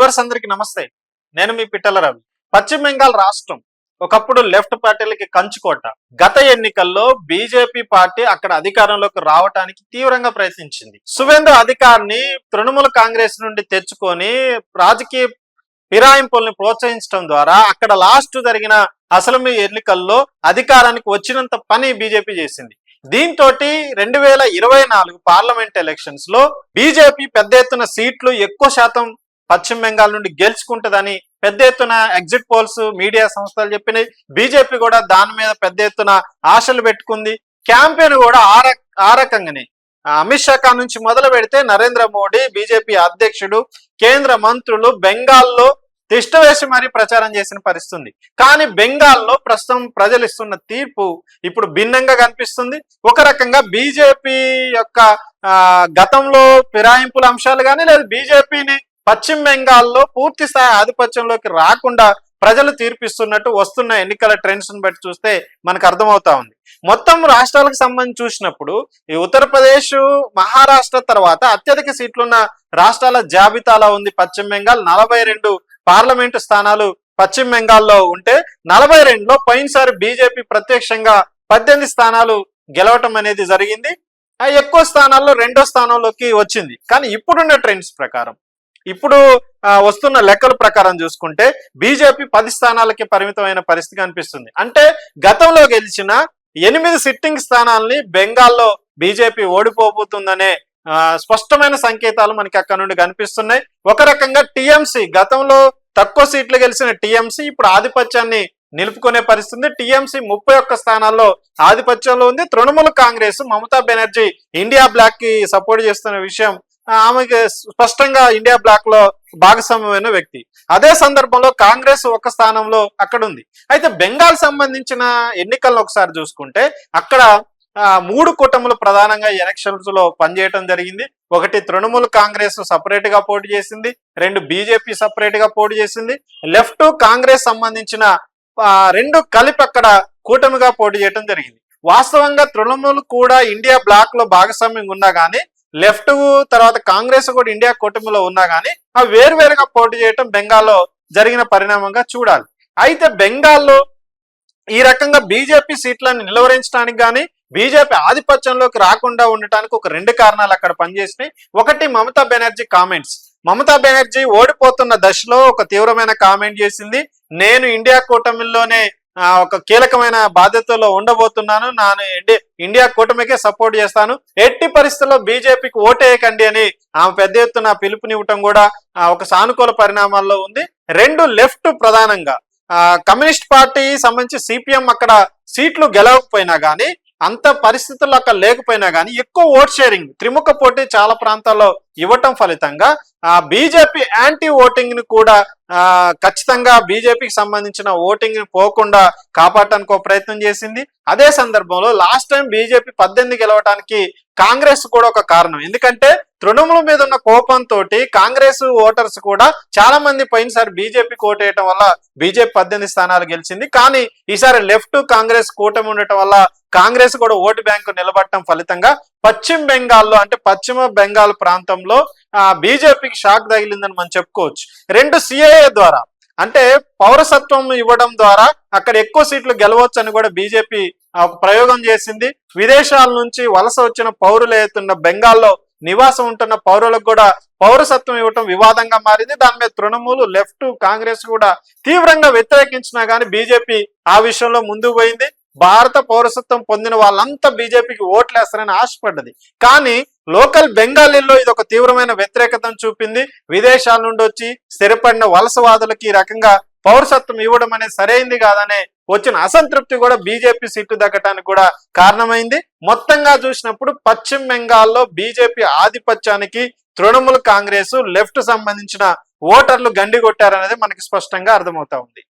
Viewers అందరికి నమస్తే. నేను మీ పిట్టల రవి. పశ్చిమ బెంగాల్ రాష్ట్రం ఒకప్పుడు లెఫ్ట్ పార్టీలకి కంచుకోట గత ఎన్నికల్లో బీజేపీ పార్టీ అక్కడ అధికారంలోకి రావడానికి తీవ్రంగా ప్రయత్నించింది. సువేంద్ర అధికారిని తృణమూల కాంగ్రెస్ నుండి తెచ్చుకొని రాజకీయ ఫిరాయింపుల్ని ప్రోత్సహించడం ద్వారా అక్కడ లాస్ట్ జరిగిన అసెంబ్లీ ఎన్నికల్లో అధికారానికి వచ్చినంత పని బీజేపీ చేసింది. దీంతో రెండు వేల ఇరవై నాలుగు పార్లమెంట్ ఎలక్షన్స్లో బీజేపీ పెద్ద ఎత్తున సీట్లు ఎక్కువ శాతం పశ్చిమ బెంగాల్ నుండి గెలుచుకుంటుందని పెద్ద ఎత్తున ఎగ్జిట్ పోల్స్ మీడియా సంస్థలు చెప్పినాయి. బీజేపీ కూడా దాని మీద పెద్ద ఎత్తున ఆశలు పెట్టుకుంది. క్యాంపెయిన్ కూడా ఆ ఆ రకంగానే. అమిత్ షా ఖాన్ నుంచి మొదలు పెడితే నరేంద్ర మోడీ బీజేపీ అధ్యక్షుడు కేంద్ర మంత్రులు బెంగాల్లో తిష్ట వేసి మరీ ప్రచారం చేసిన పరిస్థితి ఉంది కానీ బెంగాల్లో ప్రస్తుతం ప్రజలు ఇస్తున్న తీర్పు ఇప్పుడు భిన్నంగా కనిపిస్తుంది. ఒక రకంగా బీజేపీ యొక్క గతంలో ఫిరాయింపుల అంశాలు కానీ లేదా బీజేపీని పశ్చిమ బెంగాల్లో పూర్తి స్థాయి ఆధిపత్యంలోకి రాకుండా ప్రజలు తీర్పిస్తున్నట్టు వస్తున్న ఎన్నికల ట్రెండ్స్ బట్టి చూస్తే మనకు అర్థమవుతా ఉంది. మొత్తం రాష్ట్రాలకు సంబంధించి చూసినప్పుడు ఈ ఉత్తరప్రదేశ్ మహారాష్ట్ర తర్వాత అత్యధిక సీట్లున్న రాష్ట్రాల జాబితాలో ఉంది పశ్చిమ బెంగాల్. నలభై రెండు పార్లమెంటు స్థానాలు పశ్చిమ బెంగాల్లో ఉంటే నలభై రెండులో పోయినసారి బీజేపీ ప్రత్యక్షంగా పద్దెనిమిది స్థానాలు గెలవటం అనేది జరిగింది. ఆ ఎక్కువ స్థానాల్లో రెండో స్థానంలోకి వచ్చింది. కానీ ఇప్పుడున్న ట్రెండ్స్ ప్రకారం ఇప్పుడు వస్తున్న లెక్కల ప్రకారం చూసుకుంటే బీజేపీ పది స్థానాలకి పరిమితమైన పరిస్థితి కనిపిస్తుంది. అంటే గతంలో గెలిచిన ఎనిమిది సిట్టింగ్ స్థానాల్ని బెంగాల్లో బీజేపీ ఓడిపోబోతుందనే స్పష్టమైన సంకేతాలు మనకి అక్కడ నుండి కనిపిస్తున్నాయి. ఒక రకంగా టీఎంసీ గతంలో తక్కువ సీట్లు గెలిచిన టీఎంసీ ఇప్పుడు ఆధిపత్యాన్ని నిలుపుకునే పరిస్థితి టీఎంసీ ముప్పై ఒక్క స్థానాల్లో ఆధిపత్యంలో ఉంది. తృణమూల్ కాంగ్రెస్ మమతా బెనర్జీ ఇండియా బ్లాక్కి సపోర్ట్ చేస్తున్న విషయం ఆమెకి స్పష్టంగా ఇండియా బ్లాక్లో భాగస్వామ్యమైన వ్యక్తి. అదే సందర్భంలో కాంగ్రెస్ ఒక స్థానంలో అక్కడ ఉంది అయితే బెంగాల్ సంబంధించిన ఎన్నికలను ఒకసారి చూసుకుంటే అక్కడ మూడు కూటములు ప్రధానంగా ఎలక్షన్స్లో పనిచేయటం జరిగింది. ఒకటి తృణమూల్ కాంగ్రెస్ సపరేట్గా పోటీ చేసింది. రెండు బీజేపీ సపరేట్గా పోటీ చేసింది. లెఫ్ట్ కాంగ్రెస్ సంబంధించిన రెండు కలిపి అక్కడ కూటమిగా పోటీ చేయడం జరిగింది. వాస్తవంగా తృణమూల్ కూడా ఇండియా బ్లాక్లో భాగస్వామ్యం ఉన్నా గానీ లెఫ్ట్ తర్వాత కాంగ్రెస్ కూడా ఇండియా కూటమిలో ఉన్నా కానీ ఆ వేరువేరుగా పోటీ చేయటం బెంగాల్లో జరిగిన పరిణామంగా చూడాలి. అయితే బెంగాల్లో ఈ రకంగా బీజేపీ సీట్లను నిలువరించడానికి కానీ బీజేపీ ఆధిపత్యంలోకి రాకుండా ఉండటానికి ఒక రెండు కారణాలు అక్కడ పనిచేసినాయి. ఒకటి మమతా బెనర్జీ కామెంట్స్. మమతా బెనర్జీ ఓడిపోతున్న దశలో ఒక తీవ్రమైన కామెంట్ చేసింది. నేను ఇండియా కూటమిలోనే ఒక కీలకమైన బాధ్యతలో ఉండబోతున్నాను. నాను ఇండియా కూటమికే సపోర్ట్ చేస్తాను. ఎట్టి పరిస్థితుల్లో బీజేపీకి ఓటేయకండి అని ఆమె పెద్ద ఎత్తున పిలుపునివ్వటం కూడా ఆ, ఒక సానుకూల పరిణామాల్లో ఉంది. రెండు లెఫ్ట్ ప్రధానంగా. ఆ, కమ్యూనిస్ట్ పార్టీ సంబంధించి సిపిఎం అక్కడ సీట్లు గెలవకపోయినా గానీ అంత పరిస్థితుల్లో అక్కడ లేకపోయినా కానీ ఎక్కువ ఓట్ షేరింగ్ త్రిముఖ పోటీ చాలా ప్రాంతాల్లో ఇవ్వటం ఫలితంగా ఆ బీజేపీ యాంటీ ఓటింగ్ని కూడా ఆ ఖచ్చితంగా బీజేపీకి సంబంధించిన ఓటింగ్ని పోకుండా కాపాడటానికి ఒక ప్రయత్నం చేసింది. అదే సందర్భంలో లాస్ట్ టైం బీజేపీ పద్దెనిమిది గెలవడానికి కాంగ్రెస్ కూడా ఒక కారణం. ఎందుకంటే తృణమూల మీద ఉన్న కోపంతో కాంగ్రెస్ ఓటర్స్ కూడా చాలా మంది పోయినసారి బీజేపీకి ఓటేయటం వల్ల బీజేపీ పద్దెనిమిది స్థానాలు గెలిచింది. కానీ ఈసారి లెఫ్ట్ కాంగ్రెస్ కూటమి ఉండటం వల్ల కాంగ్రెస్ కూడా ఓటు బ్యాంకు నిలబడటం ఫలితంగా పశ్చిమ బెంగాల్లో అంటే పశ్చిమ బెంగాల్ ప్రాంతంలో ఆ బీజేపీకి షాక్ తగిలిందని మనం చెప్పుకోవచ్చు. రెండు సిఐఏ ద్వారా అంటే పౌరసత్వం ఇవ్వడం ద్వారా అక్కడ ఎక్కువ సీట్లు గెలవచ్చు అని కూడా బీజేపీ ఒక ప్రయోగం చేసింది. విదేశాల నుంచి వలస వచ్చిన పౌరులు అవుతున్న బెంగాల్లో నివాసం ఉంటున్న పౌరులకు కూడా పౌరసత్వం ఇవ్వటం వివాదంగా మారింది. దాని మీద తృణమూలు లెఫ్ట్ కాంగ్రెస్ కూడా తీవ్రంగా వ్యతిరేకించినా గానీ బీజేపీ ఆ విషయంలో ముందుకు పోయింది. భారత పౌరసత్వం పొందిన వాళ్ళంతా బీజేపీకి ఓట్లేస్తారని ఆశపడ్డది. కానీ లోకల్ బెంగాలీల్లో ఇది ఒక తీవ్రమైన వ్యతిరేకతను చూపింది. విదేశాల నుండి వచ్చి స్థిరపడిన వలసవాదులకి ఈ రకంగా పౌరసత్వం ఇవ్వడం అనేది సరైంది కాదనే వచ్చిన అసంతృప్తి కూడా బీజేపీ సీట్లు దక్కటానికి కూడా కారణమైంది. మొత్తంగా చూసినప్పుడు పశ్చిమ బెంగాల్లో బీజేపీ ఆధిపత్యానికి తృణమూల్ కాంగ్రెస్ లెఫ్ట్ సంబంధించిన ఓటర్లు గండి కొట్టారనేది మనకి స్పష్టంగా అర్థమవుతా ఉంది.